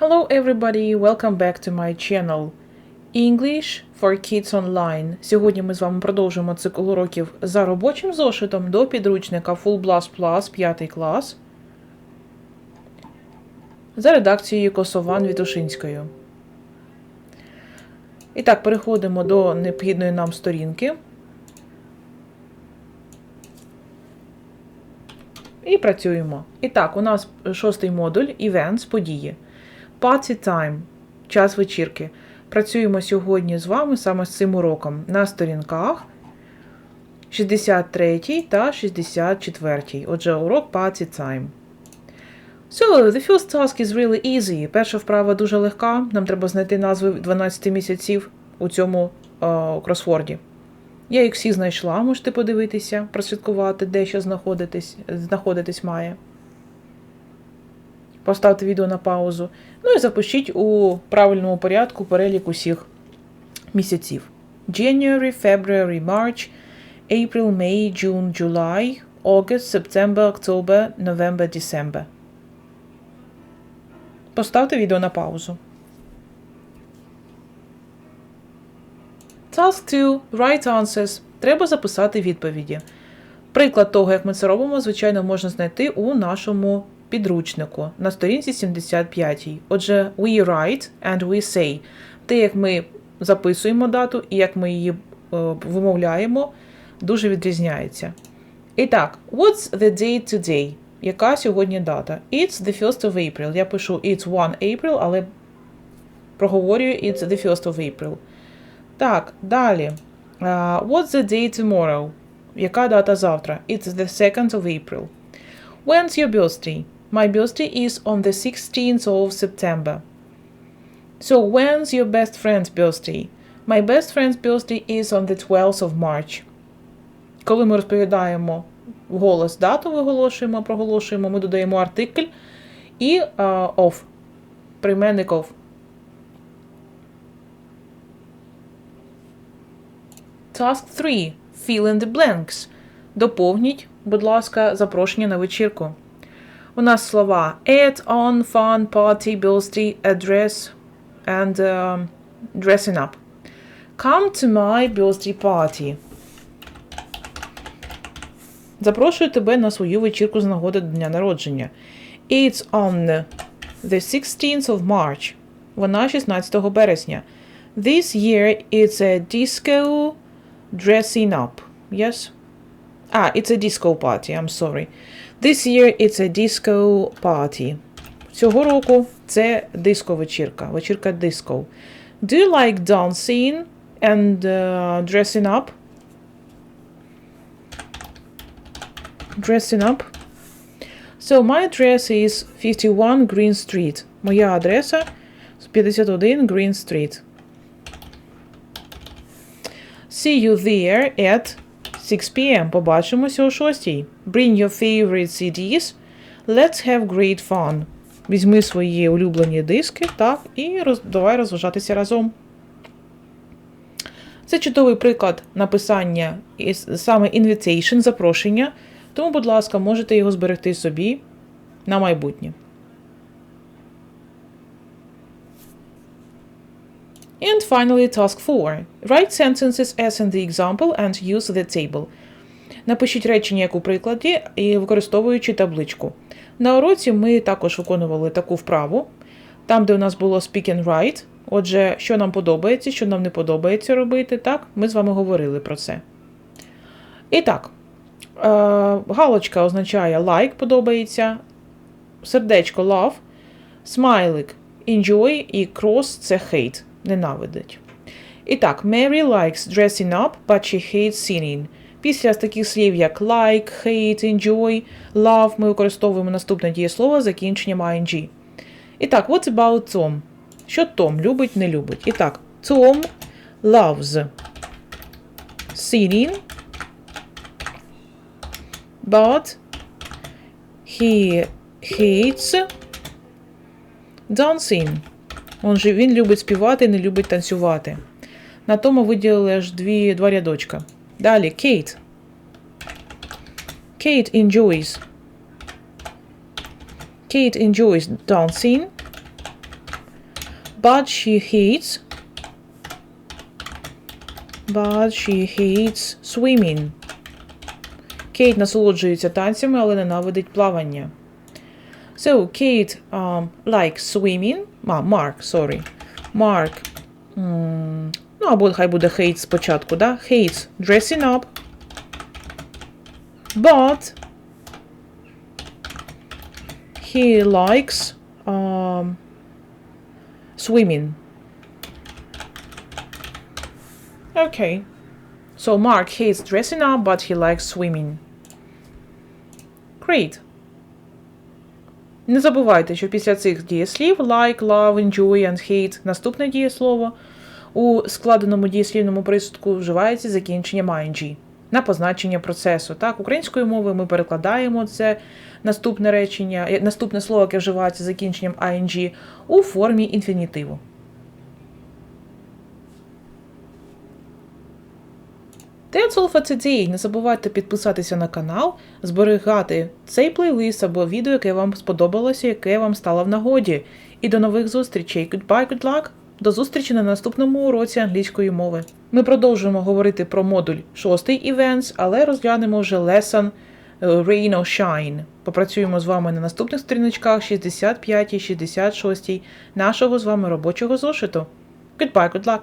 Hello everybody, welcome back to my channel English for Kids Online. Сьогодні ми з вами продовжуємо цикл уроків за робочим зошитом до підручника Full Blast Plus 5 клас за редакцією Косован Вітушинською. І так, переходимо до необхідної нам сторінки. І працюємо. І так, у нас шостий модуль Events, події. Party time час вечірки. Працюємо сьогодні з вами саме з цим уроком на сторінках 63 та 64. Отже, урок Party time. So, the first task is really easy. Перша вправа дуже легка. Нам треба знайти назви 12 місяців у цьому о, кросворді. Я їх всі знайшла, можете подивитися, прослідкувати, де що знаходитись, знаходитись має. Поставте відео на паузу. Ну і запишіть у правильному порядку перелік усіх місяців. January, February, March, April, May, June, July, August, September, October, November, December. Поставте відео на паузу. Task 2. Write answers. Треба записати відповіді. Приклад того, як ми це робимо, звичайно, можна знайти у нашому підручнику на сторінці 75. Отже, we write and we say. Те, як ми записуємо дату і як ми її е, вимовляємо, дуже відрізняється. І так, what's the date today? Яка сьогодні дата? It's the 1st of April. Я пишу it's 1 April, але проговорюю it's the 1st of April. Так, далі. Uh, what's the day tomorrow? Яка дата завтра? It's the 2nd of April. When's your birthday? My birthday is on the 16th of September. So, when's your best friend's birthday? My best friend's birthday is on the 12th of March. Коли ми розповідаємо голос дату, виголошуємо, проголошуємо, ми додаємо артикль і uh, of. Прийменник of. Task 3. Fill in the blanks. Доповніть, будь ласка, запрошення на вечірку. У нас слова at, on, fun, party, birthday, address and uh, dressing up. Come to my birthday party. Запрошую тебе на свою вечірку з нагоди дня народження. It's on the 16th of March. Вона 16 березня. This year it's a disco dressing up. Yes? Ah, it's a disco party. I'm sorry. This year it's a disco party. Цього року це диско-вечірка. Вечірка диско. Do you like dancing and uh, dressing up? Dressing up. So my address is 51 Green Street. Моя адреса 51 Green Street. See you there at 6 p.m. Побачимося о 6. Bring your favorite CDs. Let's have great fun. Візьми свої улюблені диски, так, і роз... давай розважатися разом. Це чудовий приклад написання саме invitation, запрошення. Тому, будь ласка, можете його зберегти собі на майбутнє. And finally, task 4. Write sentences as in the example and use the table. Напишіть речення як у прикладі і використовуючи табличку. На уроці ми також виконували таку вправу, там, де у нас було speak and write. Отже, що нам подобається, що нам не подобається робити, так, ми з вами говорили про це. І так, е, галочка означає like, подобається, сердечко love, смайлик enjoy і cross це hate ненавидить. І так, Mary likes dressing up, but she hates singing. Після таких слів, як like, hate, enjoy, love, ми використовуємо наступне дієслово з закінченням ing. І так, what about Tom? Що Том любить, не любить? І так, Tom loves singing, but he hates dancing. Он же він любить співати, не любить танцювати. На тому виділили аж дві, два рядочка. Далі Кейт. Kate enjoys. Kate enjoys dancing. but she hates. But she hates swimming. Кейт насолоджується танцями, але ненавидить плавання. So, Kate um, likes swimming. А, Mark, sorry. Mark. м, ну, або хай буде hates спочатку, да? Hates dressing up. But he likes um, swimming. Okay. So Mark hates dressing up, but he likes swimming. Great. Не забувайте, що після цих дієслів like, love, enjoy and hate наступне дієслово у складеному дієслівному присудку вживається закінченням ing на позначення процесу. Так, українською мовою ми перекладаємо це наступне речення, е, наступне слово, яке вживається закінченням ing у формі інфінітиву. Today. Не забувайте підписатися на канал, зберігати цей плейлист або відео, яке вам сподобалося, яке вам стало в нагоді. І до нових зустрічей. Goodbye, good luck! До зустрічі на наступному уроці англійської мови. Ми продовжуємо говорити про модуль 6 Events, але розглянемо вже lesson е, Rain or Shine. Попрацюємо з вами на наступних сторіночках 65 і 66 нашого з вами робочого зошиту. Goodbye, good luck!